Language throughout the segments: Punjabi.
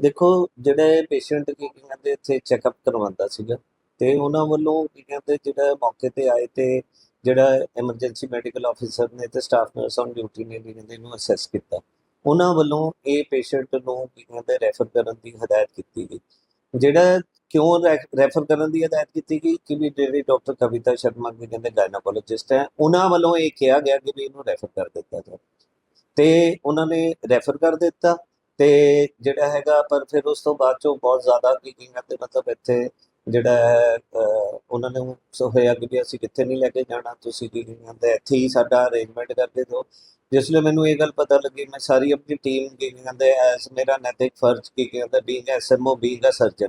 ਦੇਖੋ, ਜਿਹੜੇ ਪੇਸ਼ੈਂਟ ਕੀ ਕਹਿੰਦੇ ਇੱਥੇ ਚੈੱਕਅਪ ਕਰਵਾਉਂਦਾ ਸੀਗਾ ਤੇ ਉਹਨਾਂ ਵੱਲੋਂ ਕੀ ਕਹਿੰਦੇ ਜਿਹੜਾ ਮੌਕੇ ਤੇ ਆਏ ਤੇ ਜਿਹੜਾ ਐਮਰਜੈਂਸੀ ਮੈਡੀਕਲ ਆਫੀਸਰ ਨੇ ਤੇ ਸਟਾਫ ਨਰਸ ਔਨ ਡਿਊਟੀ ਨੇ ਕੀ ਕਹਿੰਦੇ ਇਹਨੂੰ ਅਸੈਸ ਕੀਤਾ। ਉਹਨਾਂ ਵੱਲੋਂ ਇਹ ਪੇਸ਼ੈਂਟ ਨੂੰ ਕੀ ਕਹਿੰਦੇ ਰੈਫਰ ਕਰਨ ਦੀ ਹਦਾਇਤ ਕੀਤੀ ਗਈ। ਜਿਹੜਾ ਕਿਉਂ ਰੈਫਰ ਕਰਨ ਦੀ ਹਦਾਇਤ ਕੀਤੀ ਗਈ, ਕਿ ਵੀ ਜਿਹੜੀ ਡਾਕਟਰ ਕਵਿਤਾ ਸ਼ਰਮਾ ਕੀ ਕਹਿੰਦੇ ਗਾਇਨੋਕੋਲੋਜਿਸਟ ਹੈ, ਉਹਨਾਂ ਵੱਲੋਂ ਇਹ ਕਿਹਾ ਗਿਆ ਕਿ ਵੀ ਇਹਨੂੰ ਰੈਫਰ ਕਰ ਦਿੱਤਾ ਜਾਵੇ। ਤੇ ਉਹਨਾਂ ਨੇ ਰੈਫਰ ਕਰ ਦਿੱਤਾ ਤੇ ਜਿਹੜਾ ਹੈਗਾ, ਪਰ ਫਿਰ ਉਸ ਤੋਂ ਬਾਅਦ ਚੋਂ ਬਹੁਤ ਜ਼ਿਆਦਾ ਕੀ ਕੀ ਕਹਿੰਦੇ ਮਤਲਬ ਇੱਥੇ ਜਿਹੜਾ ਹੈ ਉਹਨਾਂ ਨੇ ਸੋ ਹੋਇਆ ਕਿ ਵੀ ਅਸੀਂ ਕਿੱਥੇ ਨਹੀਂ ਲੈ ਕੇ ਜਾਣਾ, ਤੁਸੀਂ ਕੀ ਕਹਿੰਦੇ ਇੱਥੇ ਹੀ ਸਾਡਾ ਅਰੇਂਜਮੈਂਟ ਕਰਕੇ ਦਿਓ। ਜਿਸ ਲਈ ਮੈਨੂੰ ਇਹ ਗੱਲ ਪਤਾ ਲੱਗੀ, ਮੈਂ ਸਾਰੀ ਆਪਣੀ ਟੀਮ ਕੀ ਕਹਿੰਦੇ ਐਸ ਮੇਰਾ ਨੈਤਿਕ ਫਰਜ਼ ਕੀ ਕਹਿੰਦੇ being SMO being a surgeon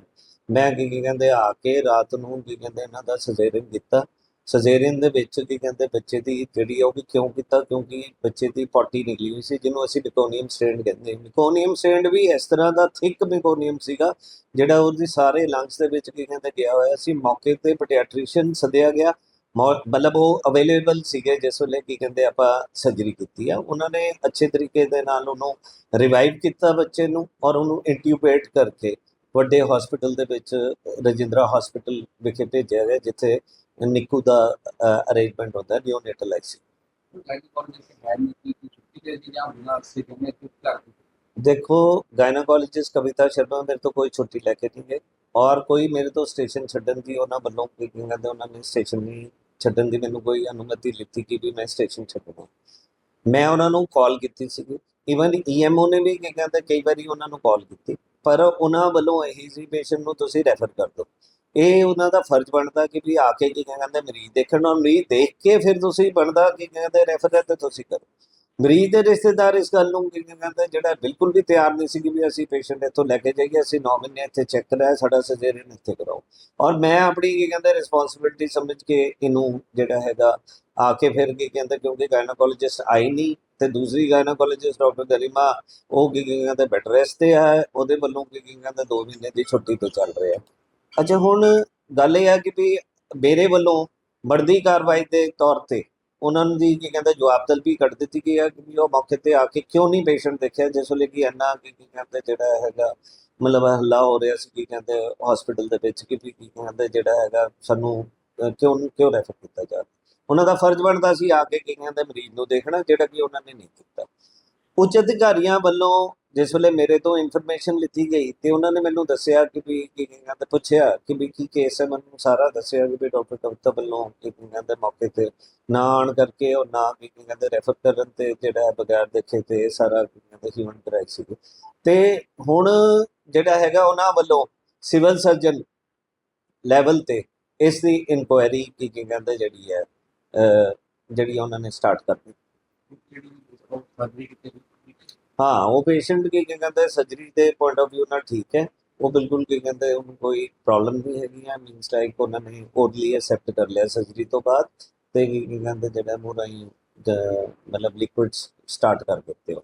ਮੈਂ ਕੀ ਕੀ ਕਹਿੰਦੇ ਆ ਕੇ ਰਾਤ ਨੂੰ ਕੀ ਕਹਿੰਦੇ ਇਹਨਾਂ ਦਾ ਸਜੇਰੀਅਨ ਕੀਤਾ। ਸਜੇਰੀਅਨ ਦੇ ਵਿੱਚ ਕੀ ਕਹਿੰਦੇ ਬੱਚੇ ਦੀ ਜਿਹੜੀ ਆ ਉਹ ਵੀ ਕਿਉਂ ਕੀਤਾ? ਕਿਉਂਕਿ ਬੱਚੇ ਦੀ ਪੋਟੀ ਨਿਕਲੀ ਹੋਈ ਸੀ, ਜਿਹਨੂੰ ਅਸੀਂ ਮਿਕੋਨੀਅਮ ਸਟ੍ਰੈਂਡ ਕਹਿੰਦੇ ਮਿਕੋਨੀਅਮ ਸਟ੍ਰੈਂਡ ਵੀ ਇਸ ਤਰ੍ਹਾਂ ਦਾ ਥਿਕ ਮਿਕੋਨੀਅਮ ਸੀਗਾ, ਜਿਹੜਾ ਉਹਦੀ ਸਾਰੇ ਲੰਗਸ ਦੇ ਵਿੱਚ ਕੀ ਕਹਿੰਦੇ ਗਿਆ ਹੋਇਆ ਸੀ। ਮੌਕੇ ਤੇ ਪੀਡੀਆਟ੍ਰੀਸ਼ੀਅਨ ਸੱਦਿਆ ਗਿਆ। ਮੌ- ਮਤਲਬ ਉਹ ਅਵੇਲੇਬਲ ਸੀਗੇ, ਜਿਸ ਵੇਲੇ ਕੀ ਕਹਿੰਦੇ ਆਪਾਂ ਸਰਜਰੀ ਕੀਤੀ ਆ। ਉਹਨਾਂ ਨੇ ਅੱਛੇ ਤਰੀਕੇ ਦੇ ਨਾਲ ਉਹਨੂੰ ਰਿਵਾਈਵ ਕੀਤਾ ਬੱਚੇ ਨੂੰ ਔਰ ਉਹਨੂੰ ਇੰਟਿਊਬੇਟ ਕਰਕੇ। ਵੱਡੇ ਹਸਪੀਟਲ ਦੇ ਵਿੱਚ, ਰਜਿੰਦਰਾ ਹਸਪੀਟਲ ਵਿਖੇ ਭੇਜਿਆ ਗਿਆ, ਜਿੱਥੇ ਨਿੱਕੂ ਦਾ ਅਰੇਂਜਮੈਂਟ ਹੁੰਦਾ ਨਿਓਨੇਟਲ ਆਈਸੀ ਦੇਖੋ ਗਾਇਨੋਕੋਲੋਜਿਸਟ ਕਵਿਤਾ ਸ਼ਰਮਾ ਮੇਰੇ ਤੋਂ ਕੋਈ ਛੁੱਟੀ ਲੈ ਕੇ ਨਹੀਂ ਗਏ, ਔਰ ਕੋਈ ਮੇਰੇ ਤੋਂ ਸਟੇਸ਼ਨ ਛੱਡਣ ਦੀ ਉਹਨਾਂ ਵੱਲੋਂ ਕੀ ਕਹਿੰਦੇ ਉਹਨਾਂ ਨੇ ਸਟੇਸ਼ਨ ਨਹੀਂ ਛੱਡਣ ਦੀ ਮੈਨੂੰ ਕੋਈ ਅਨੁਮਤੀ ਲਿੱਤੀ ਕਿ ਵੀ ਮੈਂ ਸਟੇਸ਼ਨ ਛੱਡਣਾ। ਮੈਂ ਉਹਨਾਂ ਨੂੰ ਕਾਲ ਕੀਤੀ ਸੀਗੀ। ਇਵਨ ਈਐਮਓ ਨੇ ਵੀ ਕੀ ਕਹਿੰਦੇ ਕਈ ਵਾਰੀ ਉਹਨਾਂ ਨੂੰ ਕਾਲ ਕੀਤੀ। ਪਰ ਉਹਨਾਂ ਵੱਲੋਂ ਇਹੀ ਸੀ ਪੇਸ਼ੈਂਟ ਨੂੰ ਤੁਸੀਂ ਰੈਫਰ ਕਰ ਦਿਓ। ਇਹ ਉਹਨਾਂ ਦਾ ਫਰਜ਼ ਬਣਦਾ ਕਿ ਵੀ ਆ ਕੇ ਕੀ ਕਹਿੰਦੇ ਮਰੀਜ਼ ਦੇਖਣ ਔਰ ਮਰੀਜ਼ ਦੇਖ ਕੇ ਫਿਰ ਤੁਸੀਂ ਬਣਦਾ ਕੀ ਕਹਿੰਦੇ ਰੈਫਰ ਤੇ ਤੁਸੀਂ ਕਰੋ। ਮਰੀਜ਼ ਦੇ ਰਿਸ਼ਤੇਦਾਰ ਇਸ ਗੱਲ ਨੂੰ ਕੀ ਕਹਿੰਦੇ, ਜਿਹੜਾ ਬਿਲਕੁਲ ਵੀ ਤਿਆਰ ਨਹੀਂ ਸੀ ਕਿ ਵੀ ਅਸੀਂ ਪੇਸ਼ੈਂਟ ਇੱਥੋਂ ਲੈ ਕੇ ਜਾਈਏ, ਅਸੀਂ 9 ਮਹੀਨੇ ਇੱਥੇ ਚੈੱਕ ਕਰਾਇਆ, ਸਾਡਾ ਸਰਜਰੀਨ ਇੱਥੇ ਕਰਾਓ। ਔਰ ਮੈਂ ਆਪਣੀ ਕੀ ਕਹਿੰਦੇ ਰਿਸਪੌਂਸਿਬਿਲਟੀ ਸਮਝ ਕੇ ਇਹਨੂੰ ਜਿਹੜਾ ਹੈਗਾ ਆ ਕੇ ਫਿਰ ਕੀ ਕਹਿੰਦੇ, ਕਿਉਂਕਿ ਗਾਇਨੋਕੋਲੋਜਿਸਟ ਆਈ ਨਹੀਂ ਤੇ ਦੂਸਰੀ ਗਾਇਨੋਕੋਲੋਜਿਸਟ ਡਾਕਟਰ ਗਲੀਮਾ ਉਹ ਕੀ ਕਹਿੰਦੇ ਬੈੱਡ ਰੈਸਟ ਤੇ ਹੈ ਉਹਦੇ ਵੱਲੋਂ ਕੀ ਕਹਿੰਦੇ 2 ਮਹੀਨੇ ਦੀ ਛੁੱਟੀ ਤੇ ਚੱਲ ਰਿਹਾ। ਅੱਛਾ, ਹੁਣ ਗੱਲ ਇਹ ਆ ਕਿ ਵੀ ਮੇਰੇ ਵੱਲੋਂ ਬਣਦੀ ਕਾਰਵਾਈ ਦੇ ਤੌਰ ਤੇ ਉਹਨਾਂ ਦੀ ਕੀ ਕਹਿੰਦੇ, ਜਵਾਬ ਤਲਬੀ ਕੱਢ ਦਿੱਤੀ ਗਈ ਹੈ ਕਿ ਵੀ ਉਹ ਮੌਕੇ ਤੇ ਆ ਕੇ ਕਿਉਂ ਨਹੀਂ ਪੇਸ਼ੈਂਟ ਦੇਖਿਆ, ਜਿਸ ਵੇਲੇ ਕਿ ਇੰਨਾ ਕੀ ਕਹਿੰਦੇ ਜਿਹੜਾ ਹੈਗਾ, ਮਤਲਬ ਹੱਲਾ ਹੋ ਰਿਹਾ ਸੀ, ਕੀ ਕਹਿੰਦੇ ਹਸਪੀਟਲ ਦੇ ਵਿੱਚ ਕਿ ਵੀ ਕੀ ਕਹਿੰਦੇ ਜਿਹੜਾ ਹੈਗਾ, ਸਾਨੂੰ ਕਿਉਂ ਕਿਉਂ ਰੈਫਰ ਕੀਤਾ ਜਾ ਉਹਨਾਂ ਦਾ ਫਰਜ਼ ਬਣਦਾ ਸੀ ਆ ਕੇ ਕਈਆਂ ਦੇ ਮਰੀਜ਼ ਨੂੰ ਦੇਖਣਾ, ਜਿਹੜਾ ਕਿ ਉਹਨਾਂ ਨੇ ਨਹੀਂ ਕੀਤਾ। ਉੱਚ ਅਧਿਕਾਰੀਆਂ ਵੱਲੋਂ ਜਿਸ ਵੇਲੇ ਮੇਰੇ ਤੋਂ ਇਨਫੋਰਮੇਸ਼ਨ ਲਿੱਤੀ ਗਈ ਤੇ ਉਹਨਾਂ ਨੇ ਮੈਨੂੰ ਦੱਸਿਆ ਕਿ ਵੀ ਕੀ ਕਹਿੰਦੇ ਪੁੱਛਿਆ ਕਿ ਵੀ ਕੀ ਕੇਸ ਹੈ, ਮੈਨੂੰ ਸਾਰਾ ਦੱਸਿਆ ਕਿ ਵੀ ਡਾਕਟਰ ਕਵਿਤਾ ਵੱਲੋਂ ਕੀ ਕਹਿੰਦੇ ਮੌਕੇ ਤੇ ਨਾ ਆਉਣ ਕਰਕੇ ਉਹ ਨਾ ਕੀ ਦੇ ਰੈਫਰ ਕਰਨ ਤੇ ਜਿਹੜਾ ਬਗੈਰ ਦੇਖੇ ਤੇ ਸਾਰਾ ਕੀ ਕਹਿੰਦੇ ਹਿਊਮਨ ਕਰਾਈ ਸੀ ਤੇ ਹੁਣ ਜਿਹੜਾ ਹੈਗਾ ਉਹਨਾਂ ਵੱਲੋਂ ਸਿਵਲ ਸਰਜਨ ਲੈਵਲ ਤੇ ਇਸ ਦੀ ਇਨਕੁਆਇਰੀ ਕੀ ਕੀ ਕਹਿੰਦੇ ਜਿਹੜੀ ਹੈ ਜਿਹੜੀ ਉਹਨਾਂ ਨੇ ਸਟਾਰਟ ਕਰ ਦਿੱਤੀ। ਹਾਂ, ਉਹ ਪੇਸ਼ੈਂਟ ਕੀ ਕੀ ਕਹਿੰਦੇ ਸਰਜਰੀ ਦੇ ਪੁਆਇੰਟ ਆਫ View ਨਾਲ ਠੀਕ ਹੈ। ਉਹ ਬਿਲਕੁਲ ਕੀ ਕਹਿੰਦੇ, ਉਹਨੂੰ ਕੋਈ ਪ੍ਰੋਬਲਮ ਨਹੀਂ ਹੈਗੀ ਹੈ। ਮੀਨਸ ਲਾਈਕ ਉਹਨਾਂ ਨੇ ਓਡਲੀ ਐਕਸੈਪਟ ਕਰ ਲਿਆ ਸਰਜਰੀ ਤੋਂ ਬਾਅਦ ਤੇ ਕੀ ਕੀ ਕਹਿੰਦੇ, ਜਿਹੜਾ ਮੂੰਹ ਰਾਹੀਂ ਮਤਲਬ ਲਿਕੁਇਡਸ ਸਟਾਰਟ ਕਰ ਦਿੱਤੇ ਹੋ